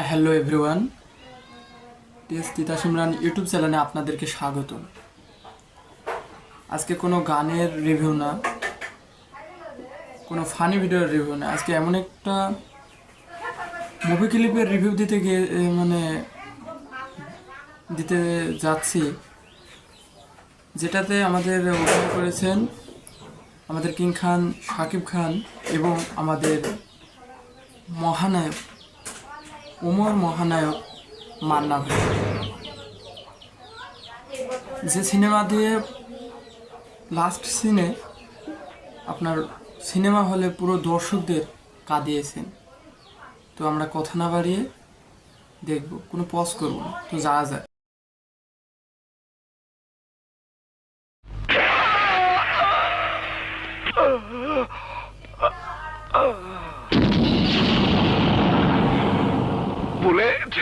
Hello everyone T S তিতা Simran YouTube চ্যানেলে আপনাদেরকে স্বাগত আজকে কোনো গানের রিভিউ না, কোনো ফানি ভিডিওর রিভিউ না। আজকে এমন একটা মুভি ক্লিপের রিভিউ দিতে গিয়ে মানে দিতে যাচ্ছি, যেটাতে আমাদের অভিনয় করেছেন আমাদের কিং খান শাকিব খান এবং আমাদের মহানায়ক ওমর মহানায়ক মান্না ভাই যে সিনেমা দিয়ে লাস্ট সিনে আপনার সিনেমা হলে পুরো দর্শকদের কাঁদিয়েছেন তো আমরা কথা না বাড়িয়ে দেখব কোনো পজ করব না তো যাওয়া যায় বুলেট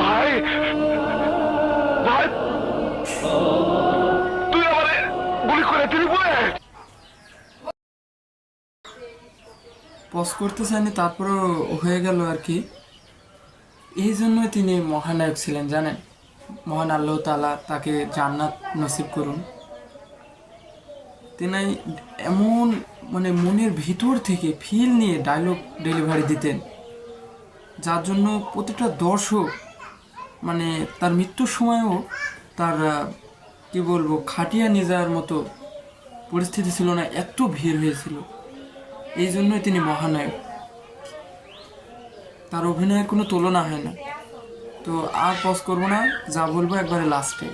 ভাই ভাই, তুই গুলি করে বুলেট পজ করতে চাইনি, তারপরেও হয়ে গেল আর কি। এই জন্যই তিনি মহানায়ক ছিলেন, জানেন? মহান আল্লাহ তালা তাকে জান্নাত নসিব করুন। তিনি এমন মানে মনের ভিতর থেকে ফিল নিয়ে ডায়লগ ডেলিভারি দিতেন। যার জন্য প্রতিটা দর্শক মানে তার মৃত্যুর সময়ও তার কি বলব, খাটিয়া নিয়ে যাওয়ার মতো পরিস্থিতি ছিল না এত ভিড় হয়েছিল। এই জন্যই তিনি মহানায়ক। তার অভিনয়ের কোনো তুলনা হয় না। তো আর পজ করব না, যা বলব একবারে লাস্টে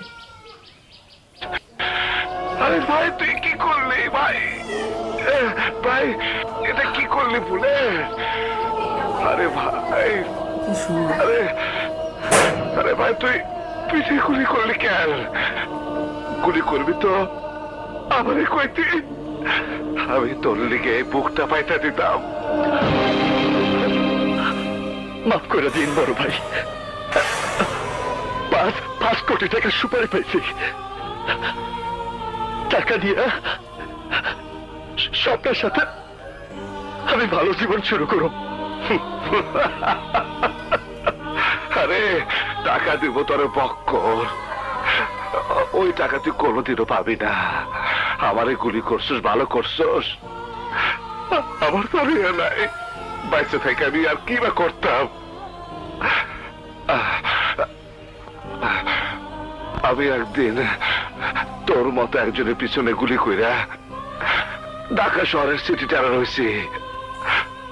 ভাই, তুই কি করলি ভাই? ভাই, এটা কি করলি বুলেট আরে ভাই। আরে আরে ভাই, তুই গুলি করলি কেন? গুলি করবি তো? আমি তোর লিগে বুকটা পাইতে দিতাম। মাফ করে দিন, বড় ভাই। পাঁচ পাঁচ কোটি টাকা সুপারি পাইছি টাকা দিয়ে স্বপ্নের সাথে আমি ভালো জীবন শুরু করব। আরে, টাকা দিব তোর পক্কর ওই টাকা তুই কোনোদিনও পাবি না। আমারে গুলি করছিস, ভালো করছিস। আমার তো ইয়ে নাই। বাইসে থেকে আমি আর কি বা করতাম? আমি একদিন তোর মতো একজনের পিছনে গুলি কইরা ঢাকা শহরের সিটি টানা রয়েছি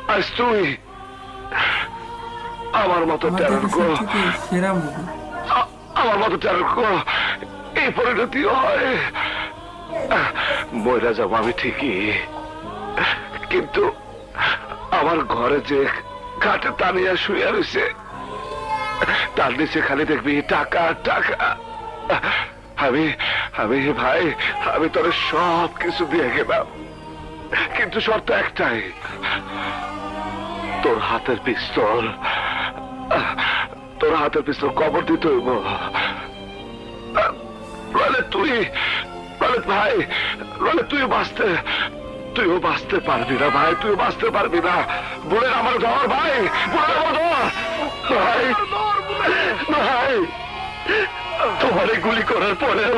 আজ তুই আমার মতো সেরা মুভি আ- আমার মতো এই পরিণতি হয়। ময়রা যাব আমি ঠিকই। কিন্তু আমার ঘরে যে ঘাটে টানিয়া শুয়ে রয়েছে তার নিচে খালি দেখবি টাকা টাকা। আমি আমি ভাই আমি তোর সব কিছু দিয়ে গেলাম। কিন্তু শর্ত একটাই। তোর হাতের পিস্তল। তোর হাতের পিস্তল কবর দিতে হইব। তুই ভাই তুই বাঁচতে, তুইও বাঁচতে পারবি না ভাই তুই বাঁচতে পারবি না। বলে আমার ধর ভাই আমার ভাই ভাই, তোমার গুলি করার পরেও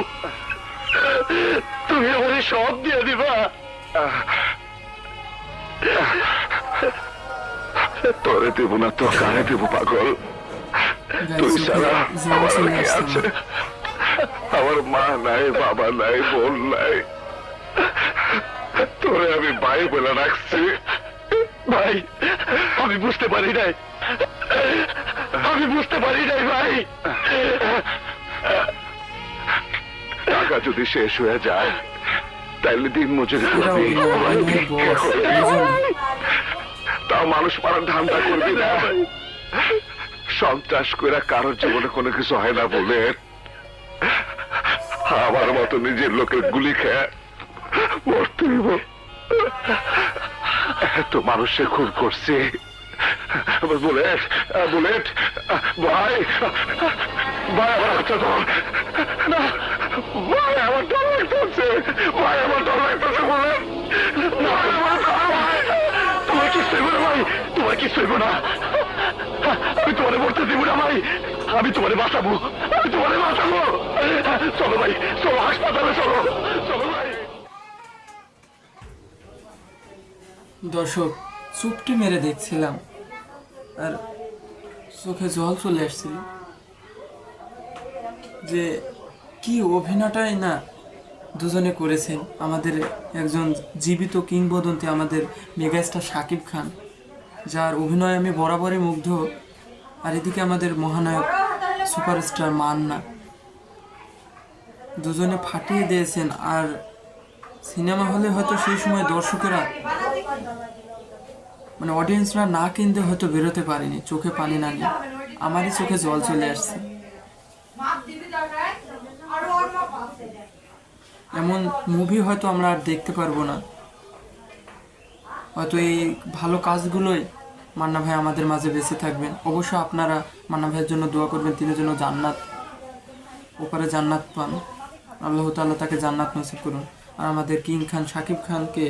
তুমি আমার সব দিয়ে দিবা। তোরে দেবো না তো কানে দেবো পাগল। তুই ছাড়া আমার কে আছে। আমার মা নাই বাবা নাই বোন নাই। তোরে আমি ভাই বলে রাখছি। ভাই আমি বুঝতে পারি নাই। আমি বুঝতে পারি নাই ভাই। টাকা যদি শেষ হয়ে যায় তাইলে দিন মজুরি করবি। তাও মানুষ মারার ধান্দা করবি না সন্ত্রাস করে কারোর জীবনে কোনো কিছু হয় না বলে। আমার মতো নিজের লোকের গুলি খেয়ে হইব। এত মানুষে খুন করছে। বুলেট বুলেট, ভাই ভাই, আমার ভাই, আমার লাগতেছে ভাই, আমার ভাই তোমার না। আমি তোমারে মরতে দিব না ভাই। আমি তোমারে বাঁচাবো। আমি তোমারে বাঁচাবো। চলো ভাই, চলো, হাসপাতালে চলো। চলো দর্শক, চুপটি মেরে দেখছিলাম। আর চোখে জল চলে আসছিল। যে কি অভিনয়টাই না দুজনে করেছেন। আমাদের একজন জীবিত কিংবদন্তি আমাদের মেগাস্টার শাকিব খান। যার অভিনয় আমি বরাবরই মুগ্ধ আর এদিকে আমাদের মহানায়ক সুপারস্টার মান্না। দুজনে ফাটিয়ে দিয়েছেন আর সিনেমা হলে হয়তো সেই সময় দর্শকেরা মানে অডিয়েন্সরা না কিনতে হয়তো বেরোতে পারেনি, চোখে পানি না নিয়ে। আমারই চোখে জল চলে আসছে। এমন মুভি হয়তো আমরা আর দেখতে পারব না। হয়তো এই ভালো কাজগুলোই মান্না ভাই আমাদের মাঝে বেঁচে থাকবেন। অবশ্য আপনারা মান্না ভাইয়ের জন্য দোয়া করবেন, তিনি যেন জান্নাত, ওপারে জান্নাত পান। আল্লাহ তাআলা তাকে জান্নাত নসিব করুন। আর আমাদের কিং খান শাকিব খানকে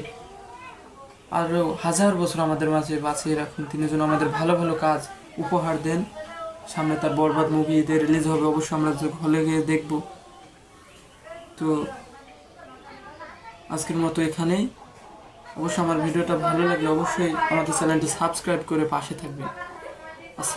আরও হাজার বছর আমাদের মাঝে বাঁচিয়ে রাখুন। তিনি যেন আমাদের ভালো ভালো কাজ উপহার দেন। সামনে তার বরবাদ মুভি ঈদে রিলিজ হবে অবশ্যই আমরা হলে গিয়ে দেখব। তো আজকের মতো এখানেই। অবশ্যই আমার ভিডিওটা ভালো লাগলে অবশ্যই আমাদের চ্যানেলটি সাবস্ক্রাইব করে পাশে থাকবেন। আসসালাম